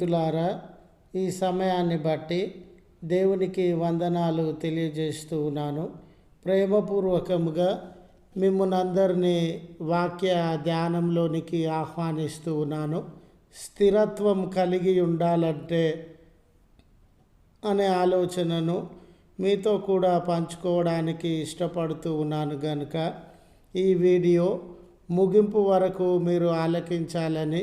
స్నేహితులారా ఈ సమయాన్ని బట్టి దేవునికి వందనాలు తెలియజేస్తూ ఉన్నాను. ప్రేమపూర్వకముగా మిమ్మల్ని అందరినీ వాక్య ధ్యానంలోనికి ఆహ్వానిస్తూ ఉన్నాను. స్థిరత్వం కలిగి ఉండాలంటే అనే ఆలోచనను మీతో కూడా పంచుకోవడానికి ఇష్టపడుతూ ఉన్నాను కనుక ఈ వీడియో ముగింపు వరకు మీరు ఆలకించాలని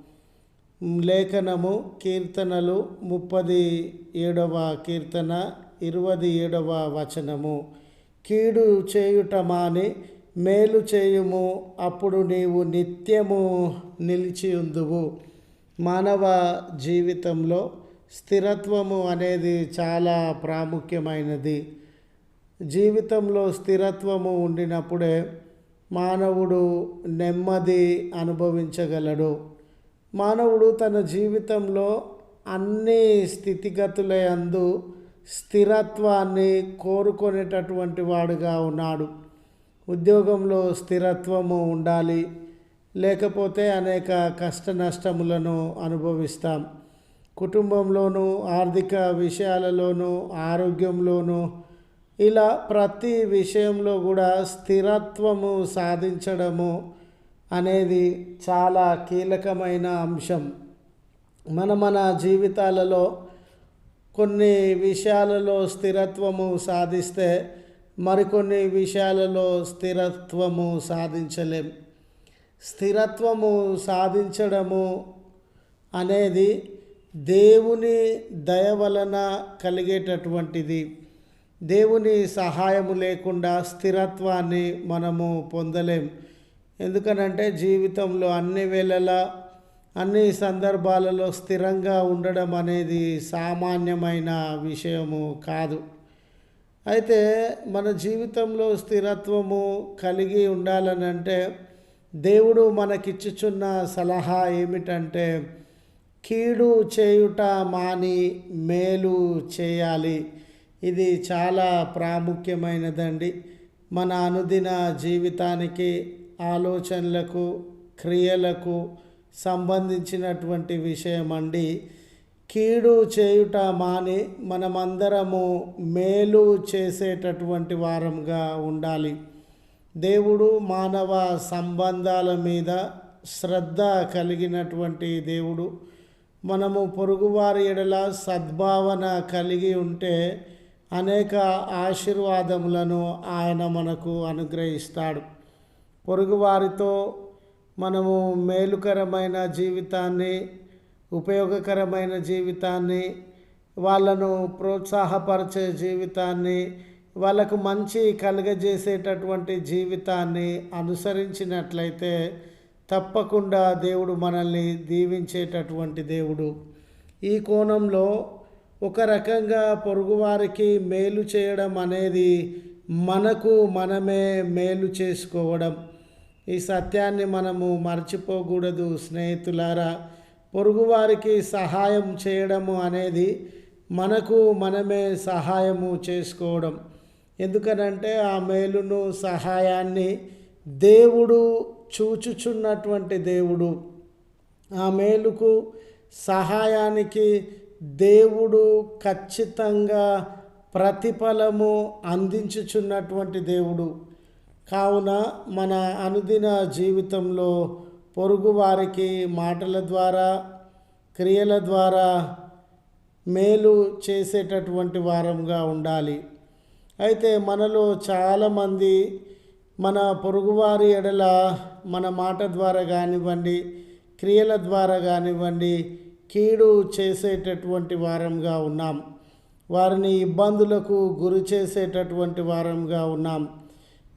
లేఖనము కీర్తనలు ముప్పది ఏడవ కీర్తన ఇరవై ఏడవ వచనము. కీడు చేయుట మాని మేలు చేయుము అప్పుడు నీవు నిత్యము నిలిచి ఉందువు. మానవ జీవితంలో స్థిరత్వము అనేది చాలా ప్రాముఖ్యమైనది. జీవితంలో స్థిరత్వము ఉండినప్పుడే మానవుడు నెమ్మది అనుభవించగలడు. మానవుడు తన జీవితంలో అన్ని స్థితిగతులందు స్థిరత్వాన్ని కోరుకునేటటువంటి వాడుగా ఉన్నాడు. ఉద్యోగంలో స్థిరత్వము ఉండాలి లేకపోతే అనేక కష్ట నష్టములను అనుభవిస్తాం. కుటుంబంలోనూ ఆర్థిక విషయాలలోనూ ఆరోగ్యంలోనూ ఇలా ప్రతి విషయంలో కూడా స్థిరత్వము సాధించడము అనేది చాలా కీలకమైన అంశం. మన మన జీవితాలలో కొన్ని విషయాలలో స్థిరత్వము సాధిస్తే మరికొన్ని విషయాలలో స్థిరత్వము సాధించలేం. స్థిరత్వము సాధించడము అనేది దేవుని దయ వలన కలిగేటటువంటిది. దేవుని సహాయము లేకుండా స్థిరత్వాన్ని మనము పొందలేం. ఎందుకనంటే జీవితంలో అన్ని వేళలా అన్ని సందర్భాలలో స్థిరంగా ఉండడం అనేది సామాన్యమైన విషయము కాదు. అయితే మన జీవితంలో స్థిరత్వము కలిగి ఉండాలనంటే దేవుడు మనకిచ్చుచున్న సలహా ఏమిటంటే కీడు చేయుట మాని మేలు చేయాలి. ఇది చాలా ప్రాముఖ్యమైనదండి. మన అనుదిన జీవితానికి ఆలోచనలకు క్రియలకు సంబంధించినటువంటి విషయం అండి కీడు చేయుట మాని మనమందరము మేలు చేసేటటువంటి వారంగా ఉండాలి. దేవుడు మానవ సంబంధాల మీద శ్రద్ధ కలిగినటువంటి దేవుడు. మనము పొరుగువారి ఎడల సద్భావన కలిగి ఉంటే అనేక ఆశీర్వాదములను ఆయన మనకు అనుగ్రహిస్తాడు. పొరుగువారితో మనము మేలుకరమైన జీవితాన్ని ఉపయోగకరమైన జీవితాన్ని వాళ్ళను ప్రోత్సాహపరిచే జీవితాన్ని వాళ్ళకు మంచి కలుగజేసేటటువంటి జీవితాన్ని అనుసరించినట్లయితే తప్పకుండా దేవుడు మనల్ని దీవించేటటువంటి దేవుడు. ఈ కోణంలో ఒక రకంగా పొరుగువారికి మేలు చేయడం అనేది మనకు మనమే మేలు చేసుకోవడం. ఈ సత్యాన్ని మనము మర్చిపోకూడదు స్నేహితులారా. పొరుగువారికి సహాయం చేయడము అనేది మనకు మనమే సహాయము చేసుకోవడం. ఎందుకనంటే ఆ మేలును సహాయాన్ని దేవుడు చూచుచున్నటువంటి దేవుడు. ఆ మేలుకు సహాయానికి దేవుడు ఖచ్చితంగా ప్రతిఫలము అందించుచున్నటువంటి దేవుడు. కావున మన అనుదిన జీవితంలో పొరుగువారికి మాటల ద్వారా క్రియల ద్వారా మేలు చేసేటటువంటి వారంగా ఉండాలి. అయితే మనలో చాలామంది మన పొరుగువారి ఎడల మన మాట ద్వారా కానివ్వండి క్రియల ద్వారా కానివ్వండి కీడు చేసేటటువంటి వారంగా ఉన్నాం. వారిని ఇబ్బందులకు గురి చేసేటటువంటి వారంగా ఉన్నాం.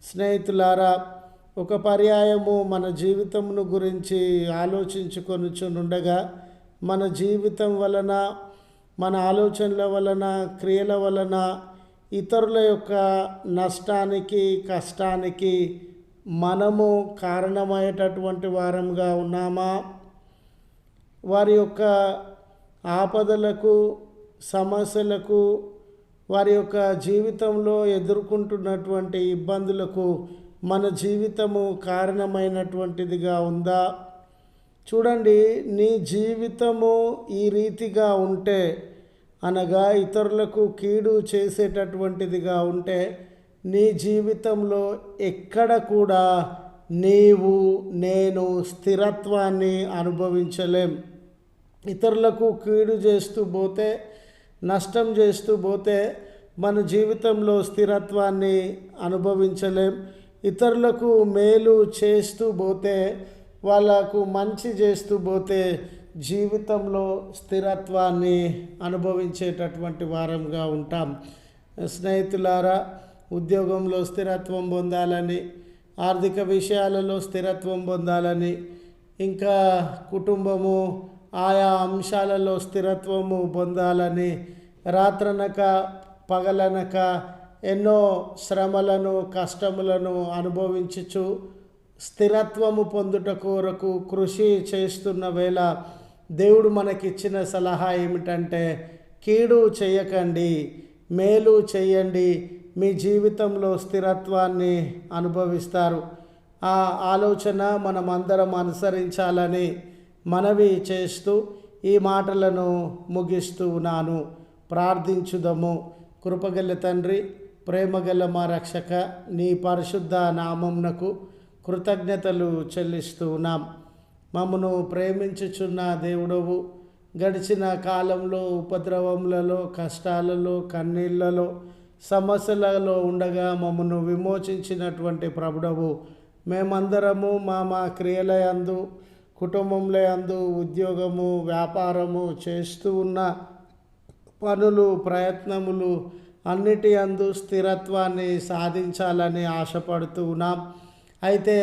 స్నేహితులారా ఒక పర్యాయము మన జీవితమును గురించి ఆలోచించుకొనుచునుండగా మన జీవితం వలన మన ఆలోచనల వలన క్రియల వలన ఇతరుల యొక్క నష్టానికి కష్టానికి మనము కారణమయ్యేటటువంటి వారంగా ఉన్నామా? వారి యొక్క ఆపదలకు సమస్యలకు వారి యొక్క జీవితంలో ఎదుర్కొంటున్నటువంటి ఇబ్బందులకు మన జీవితము కారణమైనటువంటిదిగా ఉందా? చూడండి నీ జీవితము ఈ రీతిగా ఉంటే అనగా ఇతరులకు కీడు చేసేటటువంటిదిగా ఉంటే నీ జీవితంలో ఎక్కడ కూడా నీవు నేను స్థిరత్వాన్ని అనుభవించలేం. ఇతరులకు కీడు చేస్తూ పోతే నష్టం చేస్తూ పోతే మన జీవితంలో స్థిరత్వాన్ని అనుభవించలేం. ఇతరులకు మేలు చేస్తూ పోతే వాళ్ళకు మంచి చేస్తూ పోతే జీవితంలో స్థిరత్వాన్ని అనుభవించేటటువంటి వారంగా ఉంటాం. స్నేహితులారా ఉద్యోగంలో స్థిరత్వం పొందాలని ఆర్థిక విషయాలలో స్థిరత్వం పొందాలని ఇంకా కుటుంబము ఆయా అంశాలలో స్థిరత్వము పొందాలని రాత్రనక పగలనక ఎన్నో శ్రమలను కష్టములను అనుభవించుచు స్థిరత్వము పొందుట కొరకు కృషి చేస్తున్న వేళ దేవుడు మనకిచ్చిన సలహా ఏమిటంటే కీడు చేయకండి మేలు చేయండి మీ జీవితంలో స్థిరత్వాన్ని అనుభవిస్తారు. ఆ ఆలోచన మనమందరం అనుసరించాలని మనవి చేస్తూ ఈ మాటలను ముగిస్తూ ఉన్నాను. ప్రార్థించుదము. కృపగల తండ్రి ప్రేమగల మా రక్షక నీ పరిశుద్ధ నామంనకు కృతజ్ఞతలు చెల్లిస్తూ ఉన్నాం. మమ్మను ప్రేమించుచున్న దేవుడవు గడిచిన కాలంలో ఉపద్రవములలో కష్టాలలో కన్నీళ్ళలో సమస్యలలో ఉండగా మమ్మను విమోచించినటువంటి ప్రభుడవు. మేమందరము మా మా క్రియలయందు కుటుంబంలో అందు ఉద్యోగము వ్యాపారము చేస్తూ ఉన్న పనులు ప్రయత్నములు అన్నిటి అందు స్థిరత్వాన్ని సాధించాలని ఆశపడుతూ ఉన్నాం. అయితే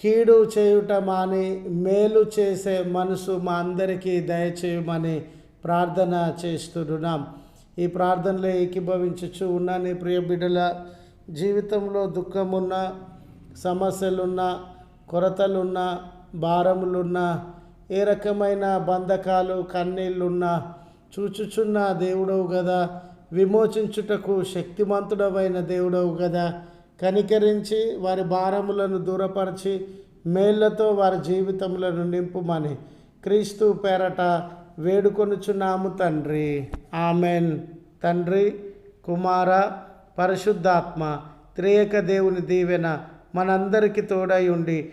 కీడు చేయుట మాని మేలు చేసే మనసు మా అందరికీ దయచేయమని ప్రార్థన చేస్తున్నాం. ఈ ప్రార్థనలో ఏకీభవించుచు ఉన్న నీ ప్రియ బిడ్డల జీవితంలో దుఃఖమున్న సమస్యలున్న కొరతలున్నా భారములున్నా ఏ రకమైన బంధకాలు కన్నీళ్ళున్నా చూచుచున్న దేవుడవు కదా విమోచించుటకు శక్తిమంతుడవైన దేవుడవు కదా కనికరించి వారి భారములను దూరపరిచి మేళ్ళతో వారి జీవితములను నింపుమని క్రీస్తు పేరట వేడుకొనుచున్నాము తండ్రి. ఆమెన్. తండ్రి కుమార పరిశుద్ధాత్మ త్రేయక దేవుని దీవెన మనందరికీ తోడై ఉండి